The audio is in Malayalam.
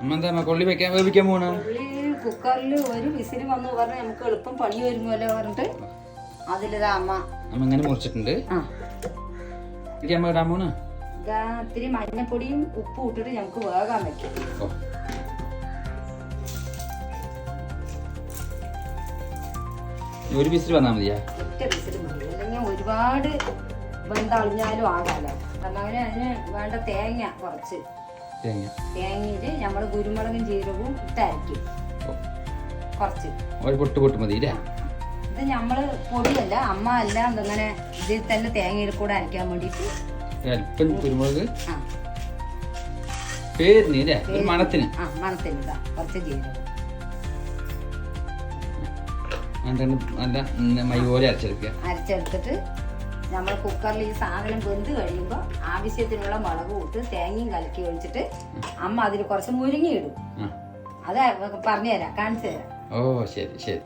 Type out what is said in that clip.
അമ്മ എന്താ കൊള്ളി വെക്കാൻ വേവിക്കാൻ പോണ? കുക്കറിൽ ഒരു വിസിൽ വന്നു. പറഞ്ഞ് നമുക്ക് എളുപ്പം പണി വരുമല്ലോ പറഞ്ഞിട്ട് അതിലിതാ അമ്മ. അമ്മ ഇങ്ങനെ മുറിച്ചിട്ടുണ്ട്. ആ. ഇത് അമ്മ ഇടാൻ പോണ? ഇതാ ഇത്തിരി മഞ്ഞപ്പൊടിയും ഉപ്പും ഇട്ടിട്ട് നമുക്ക് വെക്കും. ഒരു വിസിൽ വന്നാൽ മതിയാ? ഒറ്റ വിസിൽ മതി. അല്ലെങ്കിൽ ഒരുപാട് ബന്ധ ആകാലോ. കാരണം അതിന് വേണ്ട തേങ്ങ കുറച്ച്. തേങ്ങ. തേങ്ങയിൽ നമ്മൾ കുരുമുളകും ജീരകവും ഇട്ടരക്കും കുറച്ച്. ഒരു പൊട്ട് പൊട്ട് മതി ഇത് നമ്മൾ പൊടിയല്ല അമ്മ അല്ല ഇങ്ങനെ ഇതിൽ തന്നെ തേങ്ങയിൽ കൂടെ അരയ്ക്കാൻ വേണ്ടിയിട്ട് അല്പം കുരുമുളക്. പേരിന് ഇല്ലേ ഒരു മണത്തിന്. ആ മണത്തിന് ഇതാ കുറച്ച് ജീരകം. നല്ല മൈ പോലെ അരച്ചെടുക്കുക. അരച്ചെടുത്തിട്ട് നമ്മൾ കുക്കറിൽ ഈ സാധനം വെന്ത് കഴിയുമ്പോൾ ആവശ്യത്തിനുള്ള മുളക് ഇട്ട് തേങ്ങയും കലക്കി ഒഴിച്ചിട്ട് അമ്മ അതിൽ കുറച്ച് മുരിങ്ങിയിടും അത് പറഞ്ഞുതരാം കാണിച്ചു തരാം. ഓ ശരി ശരി.